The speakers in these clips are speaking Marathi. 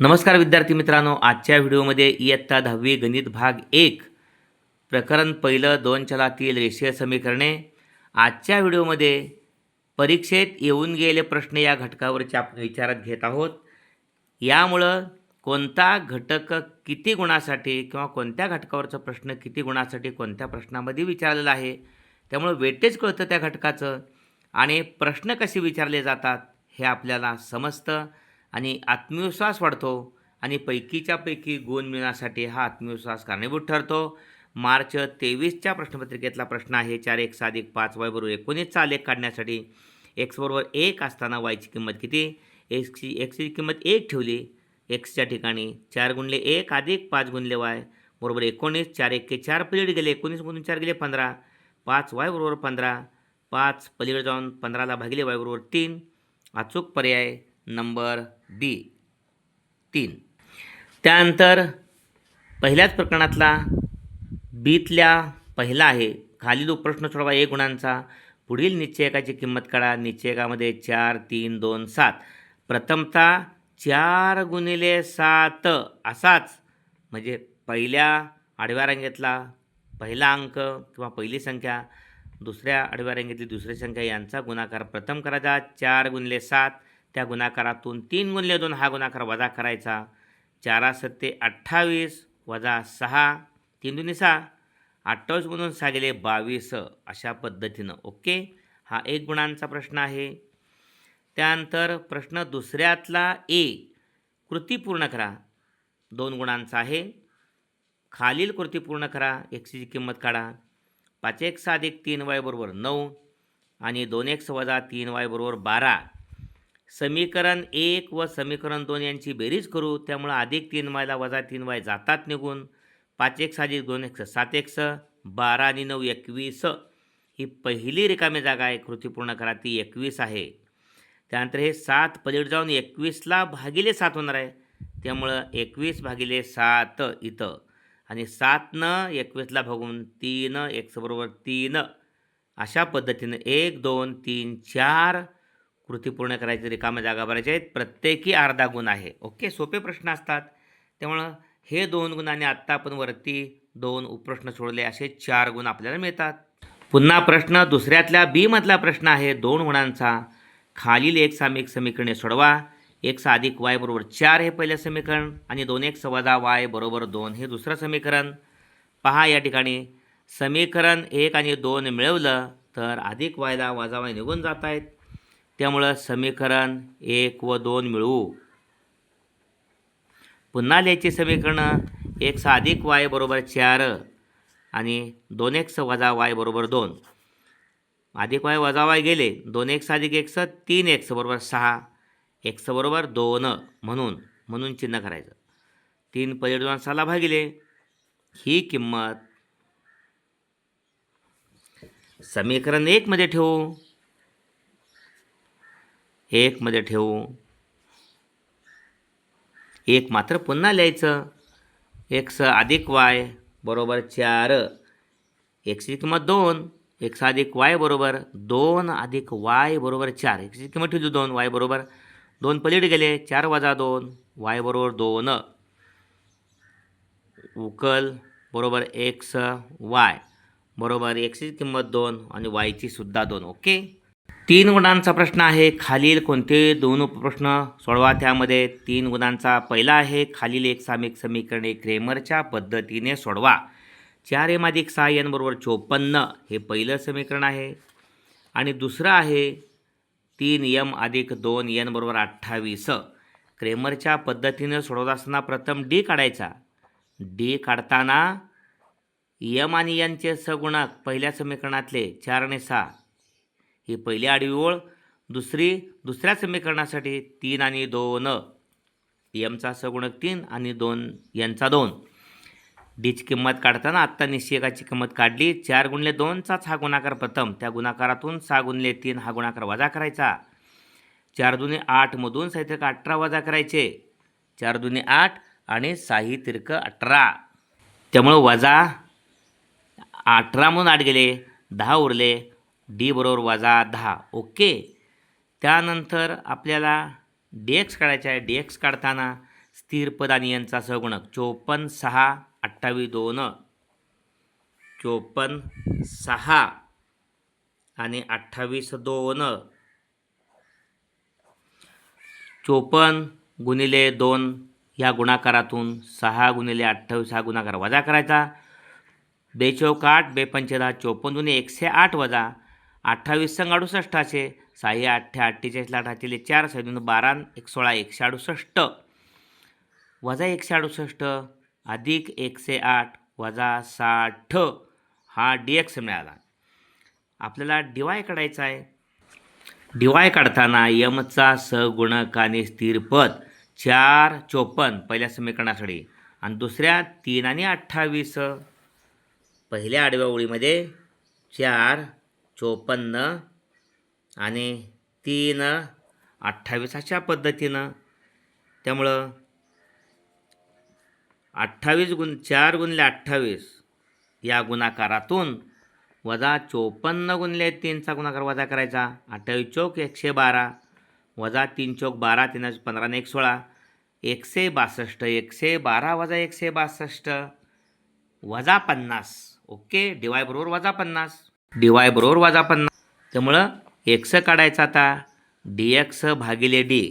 नमस्कार विद्यार्थी मित्रांनो आजच्या व्हिडिओमध्ये इयत्ता दहावी गणित भाग एक प्रकरण पहिलं दोन चलातील रेषीय समीकरणे. आजच्या व्हिडिओमध्ये परीक्षेत येऊन गेले प्रश्न या घटकावरचे आपण विचारात घेत आहोत. यामुळं कोणता घटक किती गुणासाठी किंवा कोणत्या घटकावरचा प्रश्न किती गुणासाठी कोणत्या प्रश्नामध्ये विचारलेला आहे त्यामुळं वेटेज कळतं त्या घटकाचं आणि प्रश्न कसे विचारले जातात हे आपल्याला समजतं. आणि आत्मविश्वास वाढतो आणि पैकीच्या पैकी गुण मिळण्यासाठी हा आत्मविश्वास कारणीभूत ठरतो. मार्च तेवीसच्या प्रश्नपत्रिकेतला प्रश्न आहे चार एक साधिक पाच वाय बरोबर एकोणीसचा आलेख काढण्यासाठी एक्स बरोबर एक असताना वायची किंमत किती? एक्सची एक्सची किंमत एक ठेवली. एक्सच्या ठिकाणी चार गुणले एक अधिक पाच गुणले वाय बरोबर एकोणीस चार एक के चार पलीकडे गेले एकोणीस गुणून चार गेले पंधरा. पाच वाय बरोबर पंधरा. पाच पलीकडे जाऊन पंधराला भागिले वाय बरोबर तीन. अचूक पर्याय नंबर डी. तीन. त्यानंतर पहिल्याच प्रकरणातला बीतल्या पहिला आहे. खालील प्रश्न सोडवा एक गुणांचा. पुढील निश्चयकाची किंमत काढा. निश्चयकामध्ये चार तीन दोन सात. प्रथमतः चार गुणिले सात असाच. म्हणजे पहिल्या आडव्या रांगेतला पहिला अंक किंवा पहिली संख्या दुसऱ्या आडव्या रांगेतली दुसरी संख्या यांचा गुणाकार प्रथम करायचा. चार गुणिले सात. त्या गुणाकारातून तीन गुणले दोन हा गुणाकार वजा करायचा. चारा सत्ते अठ्ठावीस वजा सहा तीन दुनी सहा. अठ्ठावीस म्हणून सहा गेले बावीस अशा पद्धतीनं ओके? हा एक गुणांचा प्रश्न आहे. त्यानंतर प्रश्न दुसऱ्यातला ए कृती पूर्ण करा. दोन गुणांचा आहे. खालील कृती पूर्ण करा. एक्सची किंमत काढा. पाच एक सहा अधिक तीन वाय बरोबर नऊ आणि दोन एक्स वजा तीन वाय बरोबर बारा. समीकरण एक व समीकरण दोन यांची बेरीज करू. त्यामुळं अधिक तीन वायला वजा तीन वाय जातात निघून. पाच एक साधी दोन एक्स सात एक्स बारा आणि नऊ एकवीस. ही पहिली रिकामी जागा आहे. कृती पूर्ण करा ती एकवीस आहे. त्यानंतर हे सात पलीड जाऊन एकवीसला भागिले सात होणार आहे. त्यामुळं एकवीस भागिले सात इथं. आणि सातनं एकवीसला भागून तीन एक्स बरोबर तीन. अशा पद्धतीनं एक दोन तीन चार कृती पूर्ण करायची रिकाम्या जागा भरायच्या आहेत. प्रत्येकी अर्धा गुण आहे. ओके? सोपे प्रश्न असतात. त्यामुळं हे दोन गुणाने आत्ता आपण वरती दोन उपप्रश्न सोडले असे चार गुण आपल्याला मिळतात. पुन्हा प्रश्न दुसऱ्यातल्या बीमधला प्रश्न आहे. दोन गुणांचा. खालील एक सामिक समीकरणे सोडवा. एक्स अधिक वाय बरोबर चार हे पहिलं समीकरण आणि दोन एक सवादा वाय बरोबर दोन हे दुसरं समीकरण. पहा या ठिकाणी. समीकरण एक आणि दोन मिळवलं तर अधिक वायदा वजा वाय निघून जात आहेत. त्यामुळं समीकरण एक व दोन मिळवू. पुन्हा लिहायची समीकरणं एक अधिक वाय बरोबर चार आणि दोन एक्स वजा वाय बरोबर दोन. अधिक वाय वजा वाय गेले दोन एक्स अधिक एक्स तीन एक्स बरोबर सहा एक्स बरोबर दोन म्हणून म्हणून चिन्ह करायचं. तीन पलीड दोन सहाला भागिले ही किंमत समीकरण एकमध्ये ठेवू. एकमध्ये ठेवू. एक मात्र पुन्हा लिहायचं. एक्स अधिक वाय बरोबर चार. एकची किंमत दोन. एक्स अधिक वाय बरोबर दोन अधिक वाय बरोबर चार. एक्सची किंमत ठेवली दोन. वाय बरोबर दोन पलीड गेले. चार वजा दोन. वाय बरोबर दोन. उकल बरोबर एक्स वाय बरोबर एक्सची किंमत दोन आणि वायची सुद्धा दोन. ओके? तीन गुणांचा प्रश्न आहे. खालील कोणते दोन उपप्रश्न? सोडवा त्यामध्ये. तीन गुणांचा पहिला आहे. खालील एक सामिक समीकरणे क्रेमरच्या पद्धतीने सोडवा. चार एम अधिक सहा एन बरोबर चोपन्न हे पहिलं समीकरण आहे. आणि दुसरं आहे तीन यम अधिक दोन एन बरोबर अठ्ठावीस. क्रेमरच्या पद्धतीने सोडवत असताना प्रथम डी काढायचा. डी काढताना यम आणि एनचे सगुणक पहिल्या समीकरणातले चार आणि सहा. ही पहिली आडवी ओळ दुसरी दुसऱ्या समीकरणासाठी तीन आणि दोन. यमचा सगुणक तीन आणि दोन यांचा दोन. डीची किंमत काढताना आत्ता निश्चयकाची किंमत काढली. चार गुणले दोनचाच हा गुणाकार प्रथम. त्या गुणाकारातून सहा गुणले तीन हा गुणाकार वजा करायचा. चार दुने आठमधून साहित्रिक अठरा वजा करायचे. चार दुने आठ आणि साही तिरक अठरा. त्यामुळं वजा अठरा म्हणून आठ गेले दहा उरले. डी बरोबर वजा दहा. ओके? त्यानंतर आपल्याला डी एक्स काढायचा आहे. डी एक्स काढताना स्थिर पद आणि यांचा सहगुणक चोपन्न सहा अठ्ठावीस दोन. चोपन्न सहा. आणि अठ्ठावीस दोन. चोपन्न गुणिले दोन ह्या गुणाकारातून सहा गुणिले अठ्ठावीस हा गुणाकार वजा करायचा. बेचौक आठ बेपंचे दहा चोपन्न दुने एकशे आठ वजा अठ्ठावीस संग अडुसष्टाचे असे अठ्ठ्या अठ्ठेचाळीसला अठ्ठेले चार सहा दोन बारा एक सोळा एकशे अडुसष्ट. वजा एकशे अडुसष्ट अधिक एकशे आठ वजा साठ. हा डी एक्स मिळाला. आपल्याला डी वाय काढायचा आहे. डी वाय काढताना यमचा सगुणक आणि स्थिर पद चार चोपन्न पहिल्या समीकरणासाठी. आणि दुसऱ्या तीन आणि अठ्ठावीस. पहिल्या आडव्या ओळीमध्ये चार चोपन्न आणि तीन अठ्ठावीस अशा पद्धतीनं. त्यामुळं अठ्ठावीस गुण चार गुणले अठ्ठावीस या गुणाकारातून वजा चोपन्न गुणले तीनचा गुणाकार वजा करायचा. अठ्ठावीस चौक एकशे बारा वजा तीन चौक बारा तीन पंधरा आणि एक सोळा. एकशे बासष्ट एकशे बारा वजा एकशे बासष्ट वजा पन्नास. ओके? डिवायबरोबर बरोबर वजा पन्नास. डी वाय बरोबर वजा पन्नास. त्यामुळं एक्स काढायचा आता. डी एक्स भागिले डी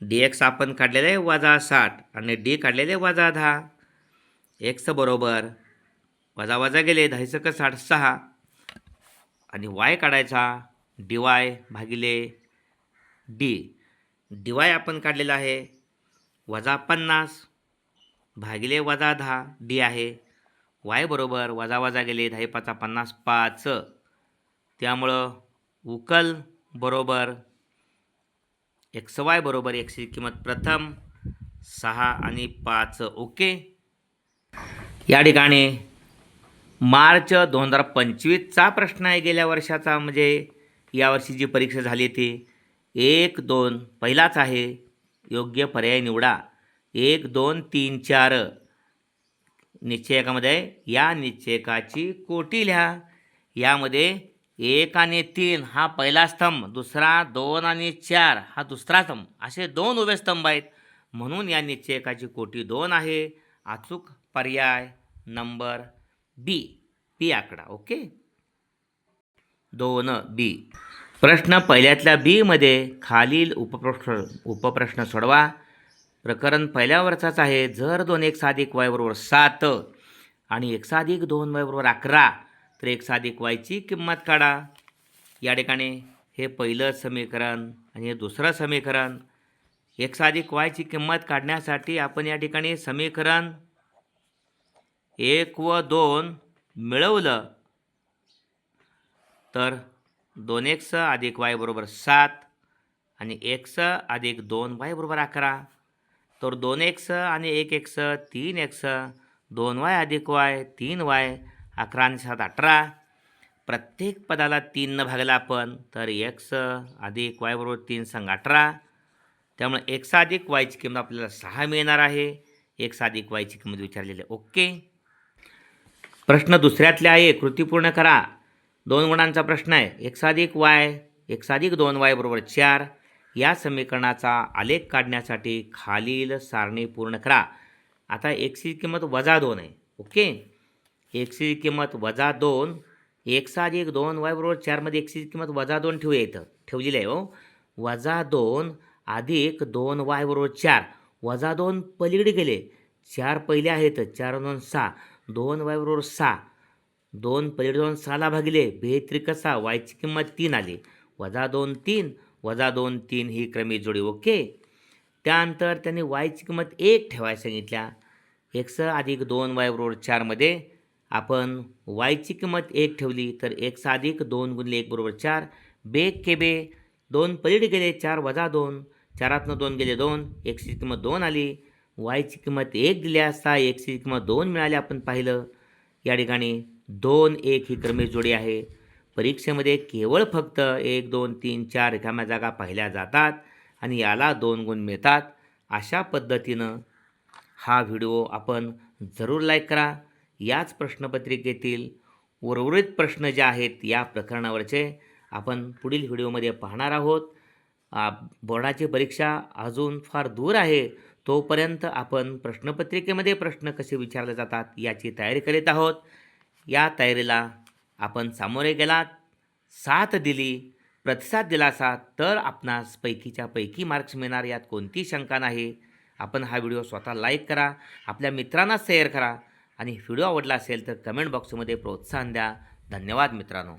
डी एक्स आपण काढलेलं आहे वजा साठ आणि डी काढलेले वजा दहा. एक्स बरोबर वजा वजा गेले दहाचं सक साठ सहा. आणि वाय काढायचा डी वाय भागिले डी डी वाय आपण काढलेला आहे वजा पन्नास भागिले वजा दहा डी आहे. वाय बरोबर वजा वजा गेले दहा पाचा पन्नास पाच त्यामुळं उकल बरोबर एक्स वाय बरोबर एक्सची किंमत प्रथम सहा आणि पाच. ओके? या ठिकाणी मार्च दोन हजार पंचवीसचा प्रश्न आहे गेल्या वर्षाचा म्हणजे यावर्षी जी परीक्षा झाली ती एक दोन पहिलाच आहे. योग्य पर्याय निवडा. एक दोन तीन चार. निश्चयकामध्ये या निश्चयकाची कोटी लिहा. यामध्ये एक आणि तीन हा पहिला स्तंभ दुसरा दोन आणि चार हा दुसरा स्तंभ असे दोन उभे स्तंभ आहेत. म्हणून या निश्चयकाची कोटी दोन आहे. अचूक पर्याय नंबर बी पी आकडा ओके? दोन बी. प्रश्न पहिल्यातल्या बीमध्ये खालील उपप्रश्न उपप्रश्न सोडवा. प्रकरण पहिल्यावरचाच आहे. जर दोन एक साधिक वाय बरोबर सात आणि एक साधिक दोन वाय बरोबर अकरा तर एक साधिक वायची किंमत काढा. या ठिकाणी हे पहिलं समीकरण आणि हे दुसरं समीकरण. एक साधिक वायची किंमत काढण्यासाठी आपण या ठिकाणी समीकरण एक व दोन मिळवलं. तर दोन एक्स अधिक वाय बरोबर सात आणि एक्स अधिक दोन वाय बरोबर अकरा. तर दोन एक्स आणि एक एक्स तीन एक्स दोन वाय अधिक वाय तीन वाय अकरा आणि सात अठरा. प्रत्येक पदाला तीननं भागला आपण तर एक्स अधिक वाय बरोबर तीन संघ अठरा. त्यामुळे एक्स अधिक वायची किंमत आपल्याला सहा मिळणार आहे. एक्स अधिक वायची किंमत विचारलेली आहे. ओके. प्रश्न दुसऱ्यातले आहे कृती पूर्ण करा. दोन गुणांचा प्रश्न आहे. एक अधिक वाय एक अधिक दोन वाय बरोबर चार. या समीकरणाचा आलेख काढण्यासाठी खालील सारणी पूर्ण करा. आता एक्सची किंमत वजा दोन आहे. ओके? एक्सची किंमत वजा दोन. एक अधिक दोन वाय बरोबर चारमध्ये एक्सची किंमत वजा दोन ठेवूया इथं ठेवलेली आहे हो. वजा दोन अधिक दोन वाय बरोबर चार. वजा दोन पलीकडे गेले. चार पहिले आहेत. चार दोन सहा. दोन वाय बरोबर सहा. दोन पलीकडे दोन सहाला भागिले. बेत्रिक सहा. वायची किंमत तीन आली. वजा दोन तीन. वजा दोन तीन ही क्रमिक जोडी ओके? त्यानंतर त्यांनी वायची किंमत एक ठेवायला सांगितल्या. एक्स अधिक दोन वाय बरोबर चारमध्ये आपण वायची किंमत एक ठेवली तर एक्स अधिक दोन गुणले एक बरोबर चार. बे के बे? दोन पलीड गेले चार वजा दोन. चारातनं दोन गेले दोन एक्सची किंमत दोन आली. वायची किंमत एक दिली असता एक्सची किंमत दोन मिळाली आपण पाहिलं. या ठिकाणी दोन एक ही क्रमेश जोडी आहे. परीक्षेमध्ये केवळ फक्त एक दोन तीन चार रिकाम्या जागा पाहिल्या जातात आणि याला दोन गुण मिळतात. अशा पद्धतीनं हा व्हिडिओ आपण जरूर लाईक करा. याच प्रश्नपत्रिकेतील उर्वरित प्रश्न जे आहेत या प्रकरणावरचे आपण पुढील व्हिडिओमध्ये पाहणार आहोत. बोर्डाची परीक्षा अजून फार दूर आहे तोपर्यंत आपण प्रश्नपत्रिकेमध्ये प्रश्न कसे विचारले जातात याची तयारी करीत आहोत. या तयारीला आपण सामोरे गेलात साथ दिली प्रतिसाद दिला असा तर आपणास पैकीच्या पैकी मार्क्स मिळणार यात कोणती शंका नाही. आपण हा व्हिडिओ स्वतः लाईक करा आपल्या मित्रांना शेअर करा आणि व्हिडिओ आवडला असेल तर कमेंट बॉक्समध्ये प्रोत्साहन द्या. धन्यवाद मित्रांनो.